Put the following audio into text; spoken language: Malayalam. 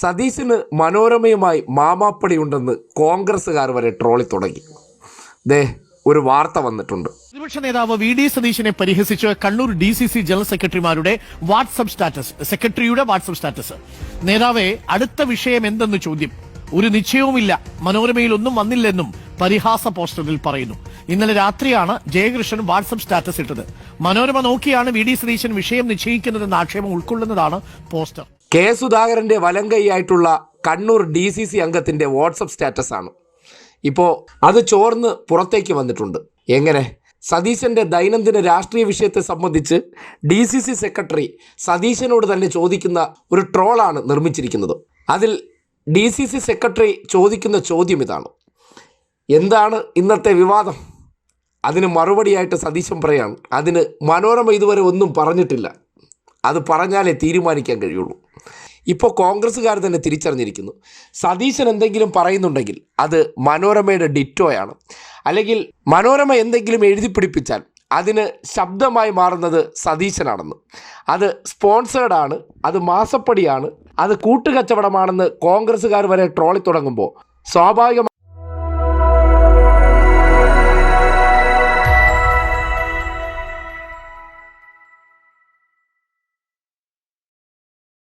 സതീശന് മനോരമയുമായി മാമാപ്പടി ഉണ്ടെന്ന് കോൺഗ്രസ്സുകാർ വരെ ട്രോളി തുടങ്ങി. ദേ ഒരു വാർത്ത വന്നിട്ടുണ്ട്. പ്രതിപക്ഷ നേതാവ് വി ഡി സതീശനെ പരിഹസിച്ച് Kannur D C C general സെക്രട്ടറിമാരുടെ വാട്സപ്പ് സ്റ്റാറ്റസ് സെക്രട്ടറിയുടെ വാട്സപ്പ് സ്റ്റാറ്റസ്. നേതാവെ അടുത്ത വിഷയം എന്തെന്ന് ചോദ്യം? ഒരു നിശ്ചയവുമില്ല. മനോരമയിൽ ഒന്നും വന്നില്ലെന്നും പരിഹാസ പോസ്റ്ററിൽ പറയുന്നു. ഇന്നലെ രാത്രിയാണ് ജയകൃഷ്ണൻ വാട്സപ്പ് സ്റ്റാറ്റസ് ഇട്ടത്. മനോരമ നോക്കിയാണ് വി ഡി സതീശൻ വിഷയം നിശ്ചയിക്കുന്നതെന്ന ആക്ഷേപം ഉൾക്കൊള്ളുന്നതാണ് പോസ്റ്റർ. കെ സുധാകരന്റെ വലങ്കൈയായിട്ടുള്ള കണ്ണൂർ ഡി സി സി അംഗത്തിന്റെ വാട്സപ്പ് സ്റ്റാറ്റസാണ്. ഇപ്പോൾ അത് ചോർന്ന് പുറത്തേക്ക് വന്നിട്ടുണ്ട്. എങ്ങനെ? സതീശന്റെ ദൈനംദിന രാഷ്ട്രീയ വിഷയത്തെ സംബന്ധിച്ച് ഡി സി സി സെക്രട്ടറി സതീശനോട് തന്നെ ചോദിക്കുന്ന ഒരു ട്രോളാണ് നിർമ്മിച്ചിരിക്കുന്നത്. അതിൽ ഡി സി സി സെക്രട്ടറി ചോദിക്കുന്ന ചോദ്യം ഇതാണ്. എന്താണ് ഇന്നത്തെ വിവാദം? അതിന് മറുപടിയായിട്ട് സതീശൻ പറയാണ്. അതിന് മനോരമ ഇതുവരെ ഒന്നും പറഞ്ഞിട്ടില്ല. അത് പറഞ്ഞാലേ തീരുമാനിക്കാൻ കഴിയുള്ളൂ. ഇപ്പോൾ കോൺഗ്രസ്സുകാർ തന്നെ തിരിച്ചറിഞ്ഞിരിക്കുന്നു. സതീശൻ എന്തെങ്കിലും പറയുന്നുണ്ടെങ്കിൽ അത് മനോരമയുടെ ഡിറ്റോയാണ്. അല്ലെങ്കിൽ മനോരമ എന്തെങ്കിലും എഴുതി പിടിപ്പിച്ചാൽ അതിന് ശബ്ദമായി മാറുന്നത് സതീശനാണെന്ന് അത് സ്പോൺസേഡാണ് അത് മാസപ്പടിയാണ് അത് കൂട്ടുകച്ചവടമാണെന്ന് കോൺഗ്രസ്സുകാർ വരെ ട്രോളി തുടങ്ങുമ്പോൾ സ്വാഭാവികമായി